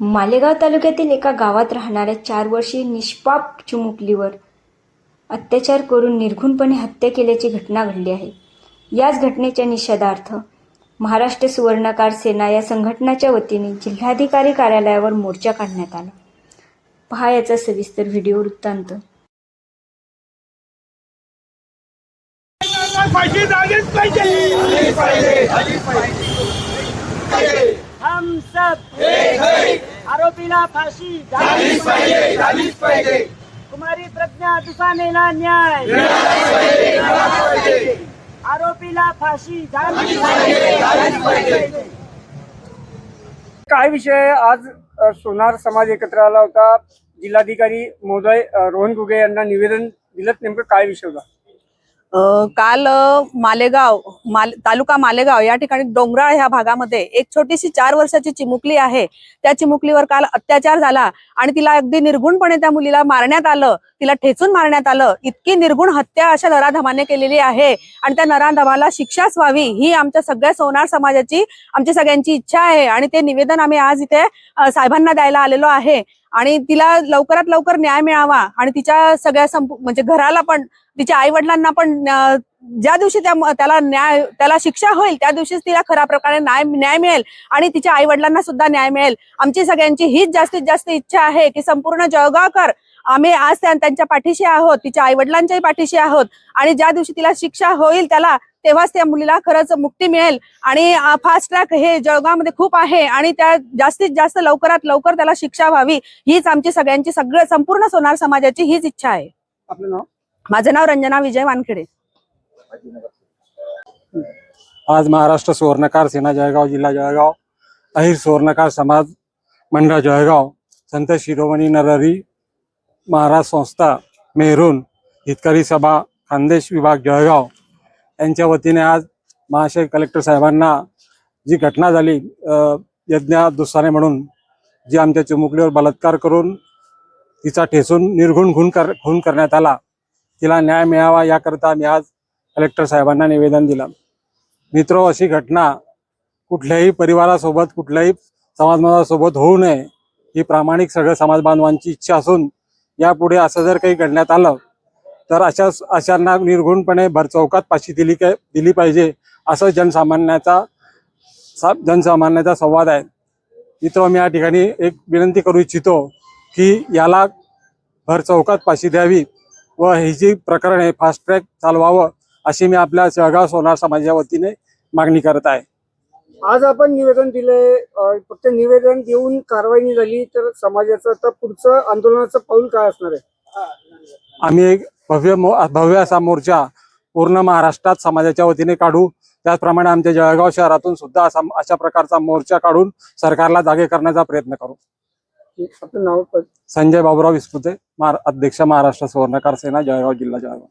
मालेगाव तालुक्यातील एका गावात राहणाऱ्या चार वर्षीय निष्पाप चिमुकलीवर अत्याचार करून निर्घुणपणे हत्या केल्याची घटना घडली आहे. याच घटनेच्या निषेधार्थ महाराष्ट्र सुवर्णकार सेना या संघटनाच्या वतीने जिल्हाधिकारी कार्यालयावर मोर्चा काढण्यात आला. पहा याचा सविस्तर व्हिडिओ वृत्तांत. हम सब आरोपीला फाशी झालीच पाहिजे झालीच पाहिजे. कुमारी प्रज्ञा दुसानेला न्याय. आरोपीला फाशी झाली पाहिजे काय विषय आज अ, सोनार समाज एकत्र आला होता? जिल्हाधिकारी महोदय अ, रोहन गुगे यांना निवेदन दिलं नेमकं काय विषय होता? काल मालेगाव माल तालुका मालेगाव या ठिकाणी डोंगराळ ह्या भागामध्ये एक छोटीशी चार वर्षाची चिमुकली आहे. त्या चिमुकलीवर काल अत्याचार झाला आणि तिला अगदी निर्गुणपणे त्या मुलीला मारण्यात आलं. तिला ठेचून मारण्यात आलं. इतकी निर्गुण हत्या अशा नराधमाने केलेली आहे आणि त्या नराधमाला शिक्षाच व्हावी ही आमच्या सगळ्या सोनार समाजाची आमची सगळ्यांची इच्छा आहे आणि ते निवेदन आम्ही आज इथे साहेबांना द्यायला आलेलो आहे. आणि तिला लवकरात लवकर न्याय मिळावा आणि तिच्या सगळ्या म्हणजे घराला पण तिच्या आई वडिलांना पण ज्या दिवशी त्या त्याला न्याय त्याला शिक्षा होईल त्या दिवशीच तिला खऱ्या प्रकारे न्याय न्याय मिळेल. आणि तिच्या आई वडिलांना सुद्धा न्याय मिळेल. आमची सगळ्यांची हीच जास्तीत जास्त इच्छा आहे की संपूर्ण जळगावकर आम्ही आज त्यांच्या पाठीशी आहोत तिच्या आई वडिलांच्याही पाठीशी आहोत. आणि ज्या दिवशी तिला शिक्षा होईल त्याला तेव्हाच त्या मुलीला खरंच मुक्ती मिळेल. आणि फास्ट ट्रॅक हे जळगावमध्ये खूप आहे. आणि त्या जास्तीत जास्त लवकरात लवकर त्याला शिक्षा व्हावी हीच आमची सगळ्यांची सगळं संपूर्ण सोनार समाजाची हीच इच्छा आहे. आपलं नाव? माझं नाव रंजना विजय वानखेडे. आज महाराष्ट्र सुवर्णकार सेना जळगाव जिल्हा जळगाव अहिर सुवर्णकार समाज मंडळ जळगाव संत शिरोमणी नरहरी महाराज संस्था मेहरून हितकरी सभा खानदेश विभाग जळगाव. यांच्या वतीने आज महाशय कलेक्टर साहेबांना जी घटना झाली अ, यज्ञा दुसाने म्हणून जी आमच्या चिमुकलीवर बलात्कार करून तिचा ठेसून निर्घुण खून कर खून करण्यात आला तिला न्याय मिळावा याकरता मी आज कलेक्टर साहेबांना निवेदन दिलं. मित्र अशी घटना कुठल्याही परिवारासोबत कुठल्याही समाजमतासोबत होऊ नये ही प्रामाणिक सगळं समाज बांधवांची इच्छा असून यापुढे असं जर काही घडण्यात आलं तर अशा अशांना निर्घुणपणे भरचौकात पाशी दिली काय दिली पाहिजे असं जनसामान्याचा सा जनसामान्याचा संवाद आहे. मित्र मी या ठिकाणी एक विनंती करू इच्छितो की याला भरचौकात पाशी द्यावी. व ही जी प्रकरण आहे फास्ट ट्रॅक चालवावं अशी मी आपल्या जळगाव सोनार समाजाच्या वतीने मागणी करत आहे. आज आपण निवेदन दिलंय अ, फक्त निवेदन देऊन कारवाई नाही झाली तर समाजाचं तर पुढचं आंदोलनाचं पाऊल काय असणार आहे? आम्ही एक भव्य मो भव्य असा मोर्चा पूर्ण महाराष्ट्रात समाजाच्या वतीने काढू. त्याचप्रमाणे आमच्या जळगाव शहरातून सुद्धा असा अशा प्रकारचा मोर्चा काढून सरकारला जागे करण्याचा प्रयत्न करू. आपलं नाव संजय बाबुराव विस्पुते अध्यक्ष महाराष्ट्र सुवर्णकार सेना जळगाव जिल्हा जळगाव.